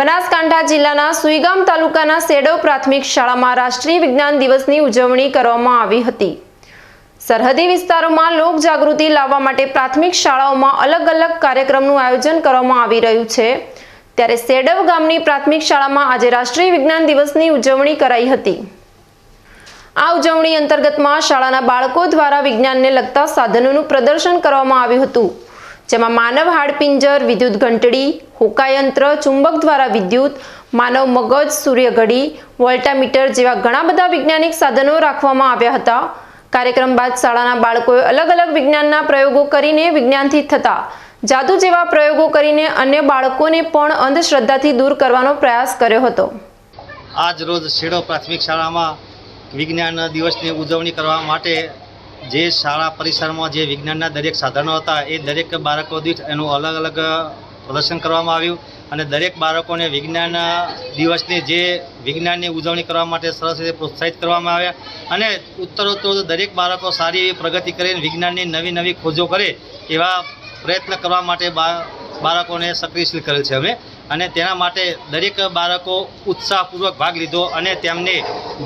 બનાસકાંઠા જિલ્લાના સુઈગામ તાલુકાના સેડો પ્રાથમિક શાળામાં રાષ્ટ્રીય વિજ્ઞાન દિવસની ઉજવણી કરવામાં આવી હતી. સરહદી વિસ્તારોમાં લોક જાગૃતિ લાવવા માટે પ્રાથમિક શાળાઓમાં અલગ અલગ કાર્યક્રમનું આયોજન કરવામાં આવી રહ્યું છે. ત્યારે સેડવ ગામની પ્રાથમિક શાળામાં આજે રાષ્ટ્રીય વિજ્ઞાન દિવસની ઉજવણી કરાઈ હતી. આ ઉજવણી અંતર્ગતમાં શાળાના બાળકો દ્વારા વિજ્ઞાનને લગતા સાધનોનું પ્રદર્શન કરવામાં આવ્યું હતું. જેમાં માનવ હાડપિંજર, વિદ્યુત ઘંટડી, હોકાયંત્ર, ચુંબક દ્વારા વિદ્યુત, માનવ મગજ સૂર્યઘડી વોલ્ટામીટર જેવા ઘણા બધા વૈજ્ઞાનિક સાધનો રાખવામાં આવ્યા હતા. કાર્યક્રમ બાદ શાળાના બાળકોએ અલગ અલગ વિજ્ઞાનના પ્રયોગો કરીને વિજ્ઞાનથી થતા જાદુ જેવા પ્રયોગો કરીને અન્ય બાળકોને પણ અંધશ્રદ્ધાથી દૂર કરવાનો પ્રયાસ કર્યો હતો. આજ રોજ શેડો પ્રાથમિક શાળામાં વિજ્ઞાન દિવસની ઉજવણી કરવા માટે જે શાળા પરિસરમાં જે વિજ્ઞાનના દરેક સાધનો હતા, એ દરેક બાળકો દીઠ એનું અલગ અલગ પ્રદર્શન કરવામાં આવ્યું અને દરેક બાળકોને વિજ્ઞાન દિવસની જે વિજ્ઞાનની ઉજવણી કરવા માટે સરસ રીતે પ્રોત્સાહિત કરવામાં આવ્યા અને ઉત્તરોત્તર દરેક બાળકો સારી એવી પ્રગતિ કરીને વિજ્ઞાનની નવી નવી ખોજો કરે એવા પ્રયત્ન કરવા માટે બાળકોને સક્રિયશીલ કરેલ છે અમે. અને તેના માટે દરેક બાળકો ઉત્સાહપૂર્વક ભાગ લીધો અને તેમને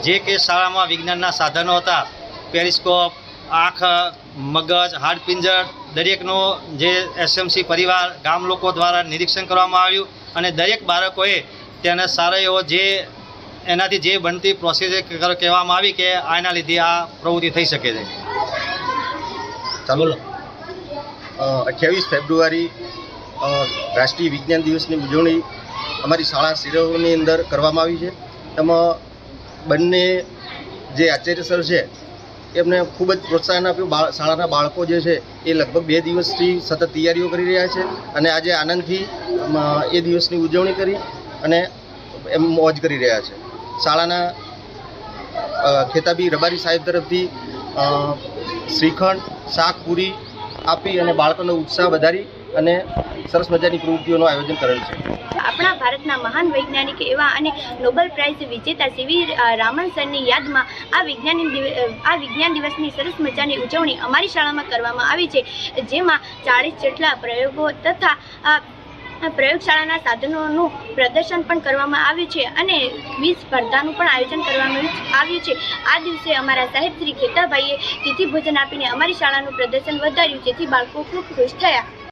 જે કે શાળામાં વિજ્ઞાનના સાધનો હતા, પેરિસ્કોપ આંખ, મગજ હાડપિંજર દરેકનો જે એસએમસી પરિવાર, ગામ લોકો દ્વારા નિરીક્ષણ કરવામાં આવ્યું અને દરેક બાળકોએ તેને સારો એવો જે એનાથી જે બનતી પ્રોસેસ કહેવામાં આવી કે આના લીધે આ પ્રવૃત્તિ થઈ શકે છે. ચાલો. અઠ્યાવીસ ફેબ્રુઆરી રાષ્ટ્રીય વિજ્ઞાન દિવસની ઉજવણી અમારી શાળા શિરોની અંદર કરવામાં આવી છે. એમાં બંને જે આચાર્ય સર છે એમને ખૂબ જ પ્રોત્સાહન આપ્યું. શાળાના બાળકો જે છે, એ લગભગ બે દિવસથી સતત તૈયારીઓ કરી રહ્યા છે અને આજે આનંદથી એ દિવસની ઉજવણી કરી અને એમ મોજ કરી રહ્યા છે. શાળાના ખેતાબી રબારી સાહેબ તરફથી શ્રીખંડ શાક પૂરી આપી અને બાળકોનો ઉત્સાહ વધારી અને સરસ મજાની પ્રવૃત્તિઓનું આયોજન કરેલ છે. આપણા ભારતના મહાન વૈજ્ઞાનિક એવા અને નોબેલ પ્રાઇઝ વિજેતા સીવી રામન સરની યાદમાં આ વિજ્ઞાન આ વિજ્ઞાન દિવસની સરસ મજાની ઉજવણી અમારી શાળામાં કરવામાં આવી છે, જેમાં ચાળીસ જેટલા પ્રયોગો તથા પ્રયોગશાળાના સાધનોનું પ્રદર્શન પણ કરવામાં આવ્યું છે અને વીજ સ્પર્ધાનું પણ આયોજન કરવામાં આવ્યું છે. આ દિવસે અમારા સાહેબ શ્રી ખેતાભાઈએ તિથિ ભોજન આપીને અમારી શાળાનું પ્રદર્શન વધાર્યું, જેથી બાળકો ખૂબ ખુશ થયા.